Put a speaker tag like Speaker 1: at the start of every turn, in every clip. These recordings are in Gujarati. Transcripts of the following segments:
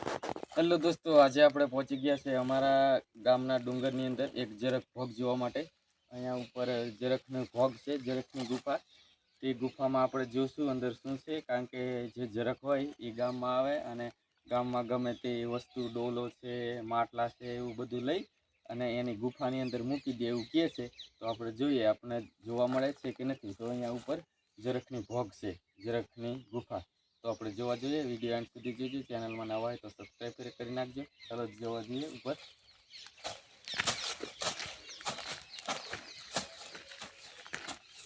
Speaker 1: હેલો દોસ્તો, આજે આપણે પહોંચી ગયા છે અમારા ગામના ડુંગરની અંદર એક જરાક ભોગ જોવા માટે. અહીંયા ઉપર જરાકનો ભોગ છે જરાકની ગુફા. તે ગુફામાં આપણે જોશું અંદર શું છે, કારણ કે જે જરાક હોય એ ગામમાં આવે અને ગામમાં ગમે તે વસ્તુ, ડોલો છે, માટલા છે, એવું બધું લઈ અને એની ગુફાની અંદર મૂકી દે એવું કહે છે. તો આપણે જોઈએ આપણે જોવા મળે છે કે નથી. તો અહીંયા ઉપર જરાકની ભોગ છે જરાકની ગુફા. તો આપણે જોવા જોઈએ વીડિયો એન્ડ સુધી જોજો ચેનલમાં નવા હોય તો સબસ્ક્રાઈબ કરી નાખજો. ચાલો જોવા જોઈએ ઉપર.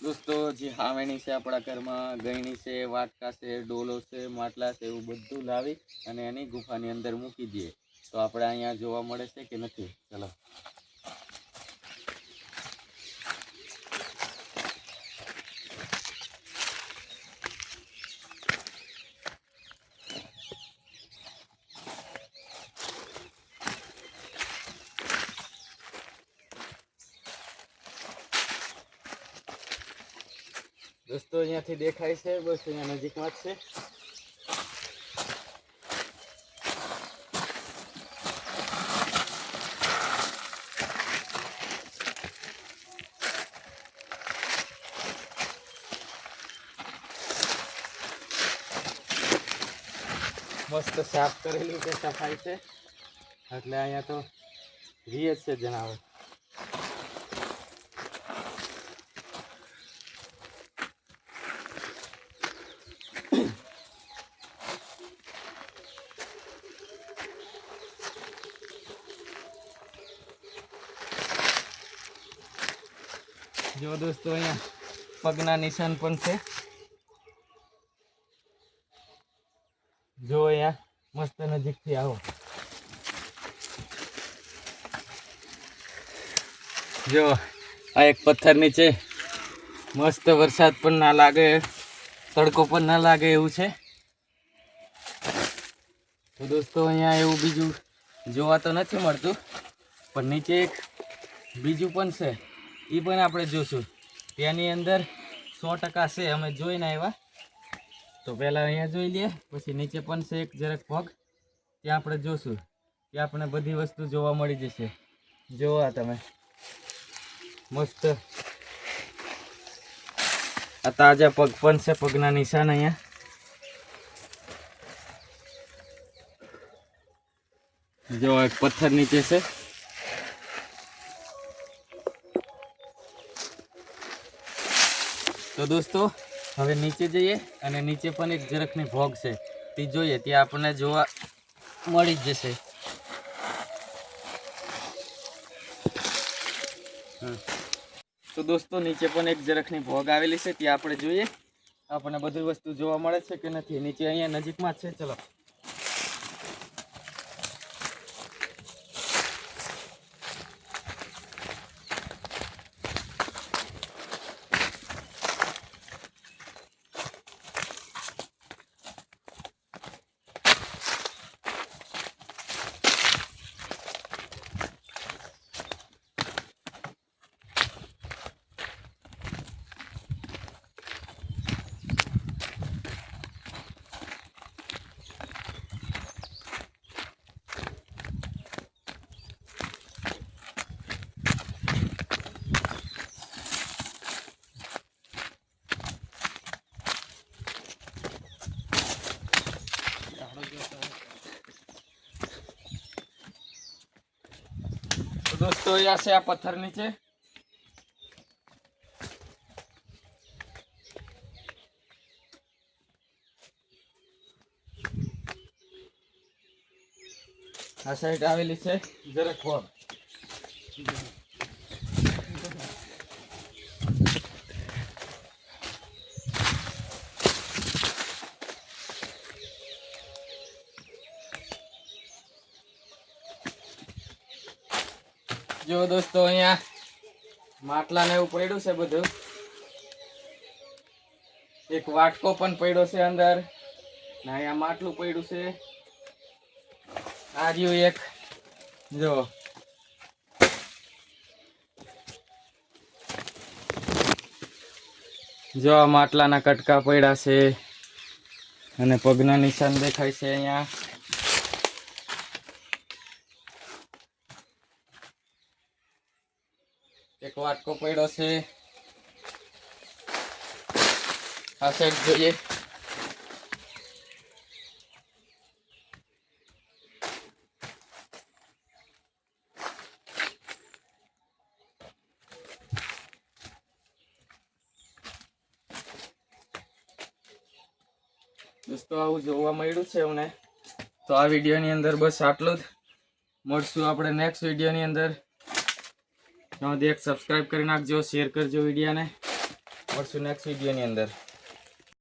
Speaker 1: દોસ્તો, જે હાવેણી છે આપણા ઘરમાં, ગયણી છે, વાટકા છે, ડોલો છે, માટલા છે, એવું બધું લાવી અને એની ગુફાની અંદર મૂકી દઈએ. તો આપણે અહીંયા જોવા મળે છે કે નથી? ચલો. દોસ્તો, અહીંયાથી દેખાય છે, બસ અહીંયા નજીકમાં જ છે. મસ્ત સાફ કરેલું છે, સફાઈ છે. એટલે અહીંયા તો જ છે જણાવર જો દોસ્તો, અહીંયા પગના નિશાન પણ છે. જો અહીંયા મસ્ત નજીકથી આવો. જો, આ એક પથ્થર નીચે મસ્ત વરસાદ પણ ના લાગે, તડકો પણ ના લાગે એવું છે. તો દોસ્તો, અહીંયા એવું બીજું જોવા તો નથી મળતું, પણ નીચે એક બીજું પણ છે. એ પણ આપણે જોશું. ત્યાંની અંદર સો ટકા છે, અમે જોઈને આવ્યા. તો પહેલાં અહીંયા જોઈ લઈએ, પછી નીચે પણ છે એક જરાક પગ. ત્યાં આપણે જોશું ત્યાં આપણે બધી વસ્તુ જોવા મળી જશે. જોવા તમે. મસ્ત. આ તાજા પગ પણ છે, પગના નિશાન અહીંયા. જો એક પથ્થર નીચે છે. તો દોસ્તો, હવે નીચે જઈએ અને નીચે પણ એક જરાકની ભોગ છે. તે જોઈએ ત્યાં આપણને જોવા મળી જ જશે. તો દોસ્તો, નીચે પણ એક જરાકની ભોગ આવેલી છે. ત્યાં આપણે જોઈએ. આપણને બધી વસ્તુ જોવા મળે છે કે નથી? નીચે અહીંયા નજીકમાં છે. ચલો. દોસ્તો અહીંયા છે આ પથ્થર નીચે. આ સાઈડ આવેલી છે જરાક ભોગ જો દોસ્તો, અહીંયા માટલા ને એવું પડ્યું છે બધું. એક વાટકો પણ પડ્યો છે અંદર. અહીંયા માટલું પડ્યું છે. આ રહ્યું એક, જો. જો આ માટલાના કટકા પડ્યા છે. અને પગના નિશાન દેખાય છે અહીંયા. એક વાટકો પડ્યો છે. આ સાઈડ જોઈએ. દોસ્તો, આવું જોવા મળ્યું છે અમને. તો આ વિડીયોની અંદર બસ આટલું જ. મળશું આપણે નેક્સ્ટ વિડીયોની અંદર. સુધી એક સબસ્ક્રાઈબ કરી નાખજો શેર કરજો વિડીયોને. મળશું નેક્સ્ટ વિડીયોની અંદર.